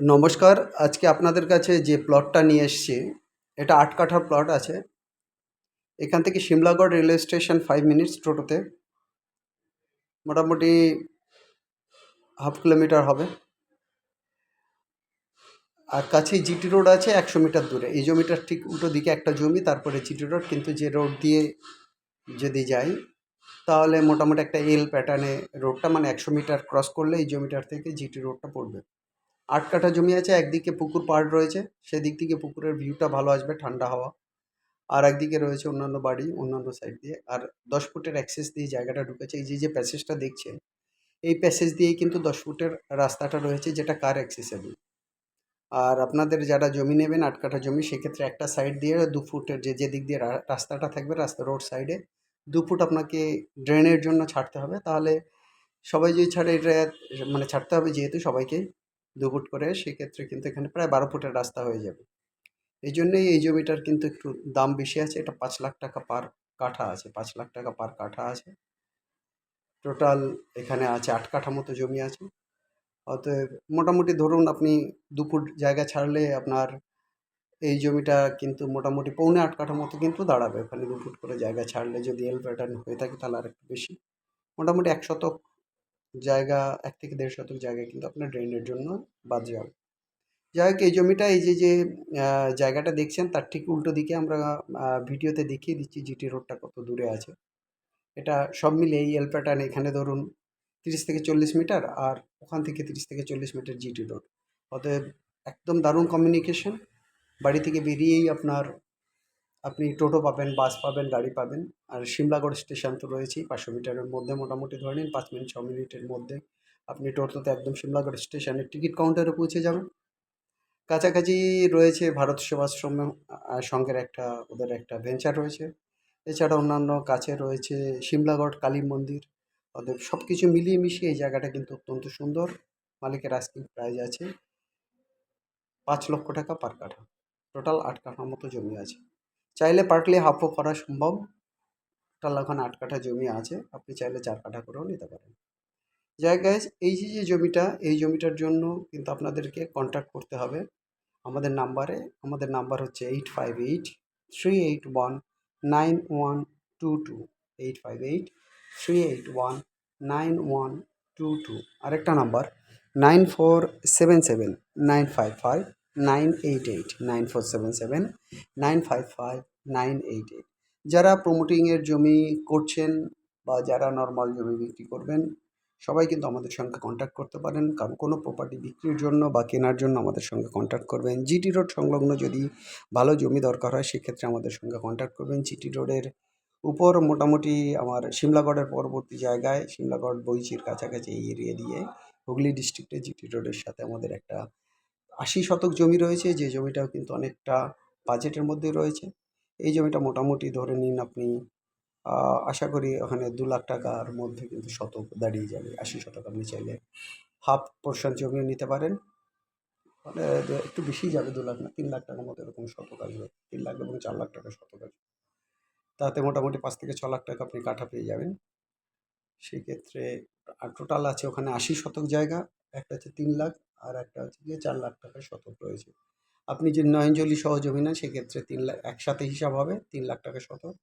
নমস্কার, আজকে আপনাদের কাছে যে প্লটটা নিয়ে এসেছি, এটা আট কাঠার প্লট আছে। এখান থেকে Simlagarh railway station five minutes টোটোতে। মোটামুটি হাফ কিলোমিটার হবে। আর কাছেই জিটি রোড আছে একশো মিটার দূরে। এই জমিটার ঠিক উল্টো দিকে একটা জমি, তারপরে জিটি রোড, কিন্তু যে রোড দিয়ে যদি যাই, তাহলে মোটামুটি একটা এল প্যাটার্নে রোডটা মানে একশো মিটার ক্রস করলে এই জমিটার থেকে জিটি রোডটা পড়বে। আট কাঠা জমি আছে, একদিকে পুকুর পাড় রয়েছে, সেদিক থেকে পুকুরের ভিউটা ভালো আসবে ঠান্ডা হাওয়া। আর একদিকে রয়েছে অন্যান্য বাড়ি, অন্যান্য সাইড দিয়ে। আর দশ ফুটের অ্যাক্সেস দিয়ে জায়গাটা ঢুকেছে। এই যে যে প্যাসেজটা দেখছেন, এই প্যাসেজ দিয়েই কিন্তু দশ ফুটের রাস্তাটা রয়েছে, যেটা কার অ্যাক্সেসেবল আর আপনাদের যারা জমি নেবেন, আট কাঠা জমি, সেক্ষেত্রে একটা সাইড দিয়ে দু ফুটের যে যে দিক দিয়ে রাস্তাটা থাকবে, রাস্তা রোড সাইডে দু ফুট আপনাকে ড্রেনের জন্য ছাড়তে হবে। তাহলে সবাই যদি ছাড়ে, এটা মানে ছাড়তে হবে যেহেতু সবাইকেই দু ফুট করে, সেক্ষেত্রে কিন্তু এখানে প্রায় বারো ফুটের রাস্তা হয়ে যাবে। এই জন্যই এই জমিটার কিন্তু একটু দাম বেশি আছে। এটা পাঁচ লাখ টাকা পার কাঠা আছে, পাঁচ লাখ টাকা পার কাঠা আছে। টোটাল এখানে আছে আট কাঠা মতো জমি আছে। অতএব মোটামুটি ধরুন আপনি দু ফুট জায়গা ছাড়লে আপনার এই জমিটা কিন্তু মোটামুটি পৌনে আট কাঠা মতো কিন্তু দাঁড়াবে। ওখানে দু ফুট করে জায়গা ছাড়লে যদি এল প্যাটার্ন হয়ে থাকে তাহলে আর একটু বেশি। মোটামুটি এক শতক জায়গা, এক থেকে দেড় শতক জায়গা কিন্তু আপনার ড্রেনের জন্য বাদ যাবে। যাই হোক, এই জমিটা, এই যে যে জায়গাটা দেখছেন, তার ঠিক উল্টো দিকে আমরা ভিডিওতে দেখিয়ে দিচ্ছি জিটি রোডটা কত দূরে আছে। এটা সব মিলে এই এল প্যাটার্ন এখানে ধরুন তিরিশ থেকে চল্লিশ মিটার আর ওখান থেকে তিরিশ থেকে চল্লিশ মিটার জিটি রোড অতএব একদম দারুণ কমিউনিকেশন বাড়ি থেকে বেরিয়েই আপনার আপনি টোটো পাবেন, বাস পাবেন, গাড়ি পাবেন। আর সিমলাগড় স্টেশন তো রয়েছেই, পাঁচশো মিটারের মধ্যে মোটামুটি ধরে নিন, পাঁচ মিনিট, ছ মিনিটের মধ্যে আপনি টোটোতে একদম সিমলাগড় স্টেশনের টিকিট কাউন্টারে পৌঁছে যাবেন। কাছাকাছি রয়েছে ভারত সেবাশ্রম সঙ্গের একটা, ওদের একটা ভেঞ্চার রয়েছে। এছাড়া অন্যান্য কাছে রয়েছে সিমলাগড় কালী মন্দির, ওদের সব কিছু মিলিয়ে মিশিয়ে এই জায়গাটা কিন্তু অত্যন্ত সুন্দর। মালিকের আস্কিং প্রাইজ আছে পাঁচ লক্ষ টাকা পার কাঠা। টোটাল আট কাঠার মতো জমি আছে। চাইলে পার্টলি হাফও করা সম্ভব। টোটাল ওখানে আট কাঠা জমি আছে, আপনি চাইলে চার কাঠা করেও নিতে পারেন। গাইজ এই যে যে জমিটা, এই জমিটার জন্য কিন্তু আপনাদেরকে কন্ট্যাক্ট করতে হবে। আমাদের নাম্বারে আমাদের নাম্বার হচ্ছে eight five eight three eight one nine one two two eight five eight three eight one nine one two two আরেকটা number nine four seven seven nine five five nine eight eight nine four seven seven nine five five nine eight eight. যারা প্রমোটিংয়ের জমি করছেন বা যারা normal জমি বিক্রি করবেন, সবাই কিন্তু আমাদের সঙ্গে কন্ট্যাক্ট করতে পারেন। কারণ কোনো প্রপার্টি বিক্রির জন্য বা কেনার জন্য আমাদের সঙ্গে কন্ট্যাক্ট করবেন। জিটি রোড সংলগ্ন যদি ভালো জমি দরকার হয়, সেক্ষেত্রে আমাদের সঙ্গে কন্ট্যাক্ট করবেন। জিটি রোডের উপর মোটামুটি আমার সিমলাগড়ের পরবর্তী জায়গায় সিমলাগড় বইচির কাছাকাছি এই এরিয়া দিয়ে হুগলি ডিস্ট্রিক্টে জিটি রোডের সাথে আমাদের একটা আশি শতক জমি রয়েছে। যে জমিটাও কিন্তু অনেকটা বাজেটের মধ্যে রয়েছে। এই জমিটা মোটামুটি ধরে নিন আপনি আশা করি ওখানে দু লাখ টাকার মধ্যে কিন্তু শতক দাঁড়িয়ে যাবে, আশি শতক আপনি চাইলে হাফ পোর্শন জমিও নিতে পারেন। মানে একটু বেশি যাবে দু লাখ না, তিন লাখ টাকার মতো এরকম শতক আসবে, তিন লাখ এবং চার লাখ টাকা শতক আসবে। তাতে মোটামুটি পাঁচ থেকে ছ লাখ টাকা আপনি কাঠা পেয়ে যাবেন। সেক্ষেত্রে টোটাল আছে ওখানে আশি শতক জায়গা, একটা হচ্ছে তিন লাখ আর একটা হচ্ছে গিয়ে চার লাখ টাকার শতক রয়েছে। আপনি যদি নয়নজলি সহ জমি নেন সেক্ষেত্রে তিন লাখ একসাথে হিসাব হবে তিন লাখ টাকা শতক।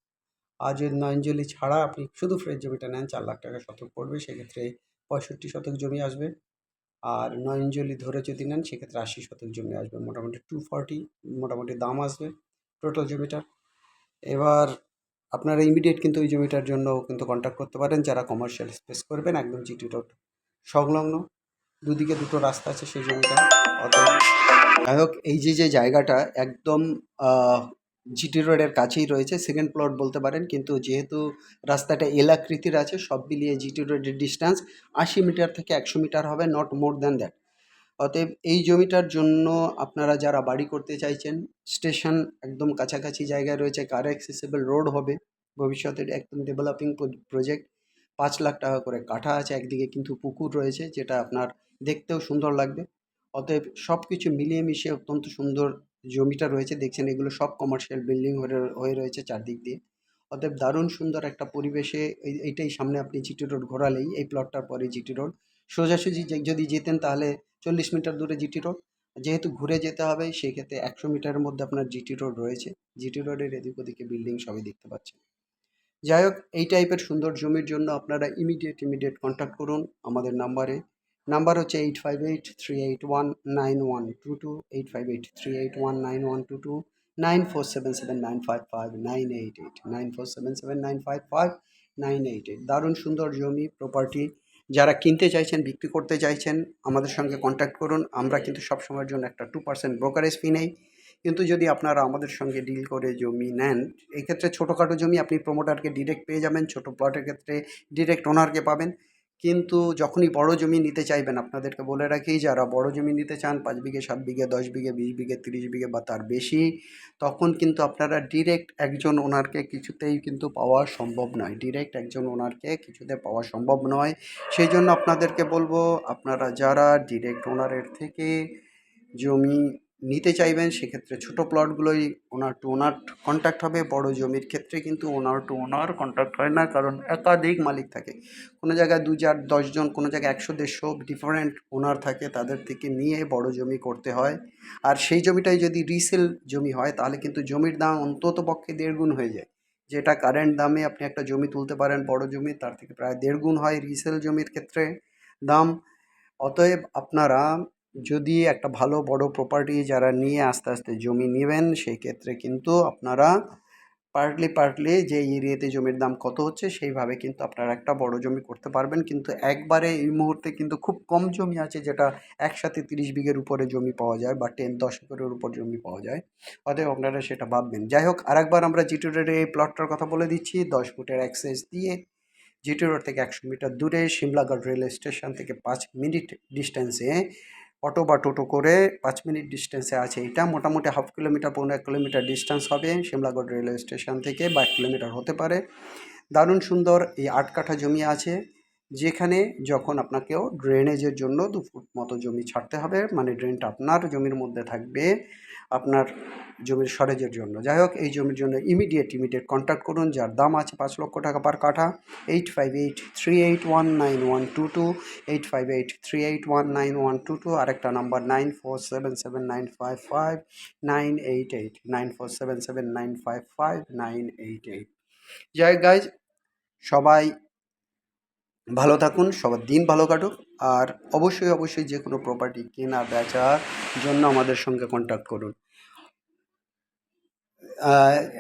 আর যদি নয়নজলি ছাড়া আপনি শুধু ফ্রেশ জমিটা নেন, চার লাখ টাকা শতক পড়বে, সেক্ষেত্রে পঁয়ষট্টি শতক জমি আসবে। আর নয়নজলি ধরে যদি নেন, সেক্ষেত্রে আশি শতক জমি আসবে। মোটামুটি টু ফর্টি মোটামুটি দাম আসবে টোটাল জমিটার। এবার আপনারা ইমিডিয়েট কিন্তু ওই জমিটার জন্য কিন্তু কন্ট্যাক্ট করতে পারেন। যারা কমার্শিয়াল স্পেস করবেন, একদম জিটি রোড সংলগ্ন। দুদিকে দুটো রাস্তা আছে সেই জমিটা অতএব যাই হোক এই যে যে জায়গাটা একদম জিটি রোডের কাছেই রয়েছে সেকেন্ড প্লট বলতে পারেন, কিন্তু যেহেতু রাস্তাটা এলাকৃতির আছে, সব মিলিয়ে জিটি রোডের ডিস্টেন্স আশি মিটার থেকে একশো মিটার হবে নট মোর দ্যান দ্যাট অতএব এই জমিটার জন্য আপনারা যারা বাড়ি করতে চাইছেন স্টেশন একদম কাছাকাছি জায়গায় রয়েছে কার অ্যাক্সেসেবল রোড হবে, ভবিষ্যতের একদম ডেভেলপিং প্রজেক্ট পাঁচ লাখ টাকা করে কাঠা আছে একদিকে, কিন্তু পুকুর রয়েছে, যেটা আপনার দেখতেও সুন্দর লাগবে। অতএব সব কিছু মিলিয়ে মিশিয়ে অত্যন্ত সুন্দর জমিটা রয়েছে। দেখছেন এগুলো সব কমার্শিয়াল বিল্ডিং হয়ে রয়েছে চারদিক দিয়ে। অতএব দারুণ সুন্দর একটা পরিবেশে এই- এইটাই সামনে আপনি জিটি রোড ঘোরালেই, এই প্লটটার পরে জিটি রোড। সোজাসুজি যদি যেতেন তাহলে চল্লিশ মিটার দূরে জিটি রোড। যেহেতু ঘুরে যেতে হবে সেই ক্ষেত্রে একশো মিটারের মধ্যে আপনার জিটি রোড রয়েছে। জিটি রোডের এদিক ওদিকে বিল্ডিং সবই দেখতে পাচ্ছেন। যাই হোক, এই টাইপের সুন্দর জমির জন্য আপনারা ইমিডিয়েট ইমিডিয়েট কন্ট্যাক্ট করুন আমাদের নাম্বারে নাম্বার হচ্ছে eight five eight three eight one nine one two two eight five eight three eight one nine one two two nine four seven seven nine five five nine eight eight nine four seven seven nine five five nine eight eight দারুণ সুন্দর জমি property যারা কিনতে চাইছেন, বিক্রি করতে চাইছেন, আমাদের সঙ্গে কন্ট্যাক্ট করুন। আমরা কিন্তু সব সময়ের জন্য একটা টু পার্সেন্ট ব্রোকারেজ ফি নেই। কিন্তু যদি আপনারা আমাদের সঙ্গে ডিল করে জমি নেন, এক্ষেত্রে ছোটোখাটো জমি আপনি প্রোমোটারকে ডিরেক্ট পেয়ে যাবেন, ছোটো প্লটের ক্ষেত্রে ডিরেক্ট ওনারকে পাবেন। কিন্তু যখনই বড় জমি নিতে চাইবেন, আপনাদেরকে বলে রাখি, যারা বড় জমি নিতে চান, পাঁচ বিঘে, সাত বিঘে, দশ বিঘে, বিশ বিঘে, তিরিশ বিঘে বা তার বেশি, তখন কিন্তু আপনারা ডিরেক্ট একজন ওনারকে কিছুতেই কিন্তু পাওয়া সম্ভব নয়। ডিরেক্ট একজন ওনারকে কিছুতে পাওয়া সম্ভব নয়। সেই জন্য আপনাদেরকে বলব, আপনারা যারা ডিরেক্ট ওনারের থেকে জমি নিতে চাইবেন, সেক্ষেত্রে ছোটো প্লটগুলোই ওনার টু ওনার কন্ট্যাক্ট হবে, বড় জমির ক্ষেত্রে কিন্তু ওনার টু ওনার কন্ট্যাক্ট হয় না, কারণ একাধিক মালিক থাকে। কোনো জায়গায় দু চার দশজন কোনো জায়গায় একশো, দেড়শো ডিফারেন্ট ওনার থাকে, তাদের থেকে নিয়ে বড় জমি করতে হয়। আর সেই জমিটাই যদি রিসেল জমি হয়, তাহলে কিন্তু জমির দাম অন্তত পক্ষে দেড় গুণ হয়ে যায়। যেটা কারেন্ট দামে আপনি একটা জমি তুলতে পারেন, বড় জমি, তার থেকে প্রায় দেড় গুণ হয় রিসেল জমির ক্ষেত্রে দাম। অতএব আপনারা যদি একটা ভালো, বড় প্রপার্টি যারা নিয়ে আস্তে আস্তে জমি নেবেন সেই ক্ষেত্রে কিন্তু আপনারা পার্টলি পার্টলি যে এরিয়াতে জমির দাম কত হচ্ছে, সেইভাবে কিন্তু আপনারা একটা বড় জমি করতে পারবেন। কিন্তু একবারে এই মুহূর্তে কিন্তু খুব কম জমি আছে যেটা একসাথে তিরিশ বিঘের উপরে জমি পাওয়া যায় বা টেন দশ একরের উপর জমি পাওয়া যায়। অতএব আপনারা সেটা ভাববেন। যাই হোক, আরেকবার আমরা জিটি রোডের এই প্লটটার কথা বলে দিচ্ছি। দশ ফুটের অ্যাক্সেস দিয়ে জিটি রোড থেকে একশো মিটার দূরে সিমলাগড় রেল স্টেশন থেকে পাঁচ মিনিট ডিস্টেন্সে অটো বা টোটো করে পাঁচ মিনিট ডিস্টেন্সে আছে। এটা মোটামুটি হাফ কিলোমিটার পনেরো এক কিলোমিটার ডিস্টেন্স হবে। শিমলাগড় রেলওয়ে স্টেশন থেকে বা এক কিলোমিটার হতে পারে। দারুণ সুন্দর এই আট কাঠা জমি আছে। যেখানে যখন আপনাকেও ড্রেনেজের জন্য দু ফুট মতো জমি ছাড়তে হবে মানে ড্রেনটা আপনার জমির মধ্যে থাকবে, আপনার জমির সরেজের জন্য। যাই হোক, এই জমির জন্য ইমিডিয়েট ইমিডিয়েট কন্ট্যাক্ট করুন, যার দাম আছে পাঁচ লক্ষ টাকা পার কাঠা eight five eight three eight one nine one two two eight five eight three eight one nine one two two আরেকটা number nine four seven seven nine five five nine eight eight nine four seven seven nine five five nine eight eight যাই guys সবাই ভালো থাকুন, সবার দিন ভালো কাটুক আর অবশ্যই অবশ্যই যে কোনো প্রপার্টি কেনা, বেচার জন্য আমাদের সঙ্গে কন্ট্যাক্ট করুন।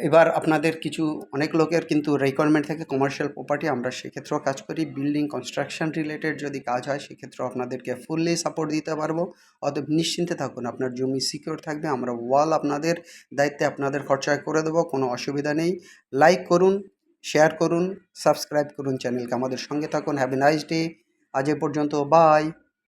এবার আপনাদের কিছু, অনেক লোকের কিন্তু রিকোয়ারমেন্ট থাকে কমার্শিয়াল প্রপার্টি আমরা সেক্ষেত্রেও কাজ করি। বিল্ডিং কনস্ট্রাকশন রিলেটেড যদি কাজ হয়, সেক্ষেত্রেও আপনাদেরকে ফুললি সাপোর্ট দিতে পারব। অতএব নিশ্চিন্তে থাকুন, আপনার জমি সিকিউর থাকবে, আমরা ওয়াল আপনাদের দায়িত্বে আপনাদের খরচায় করে দেবো, কোনো অসুবিধা নেই। লাইক করুন শেয়ার করুন সাবস্ক্রাইব করুন চ্যানেলকে আমাদের সঙ্গে থাকুন। হ্যাভ এ নাইস ডে আজ এ পর্যন্ত বাই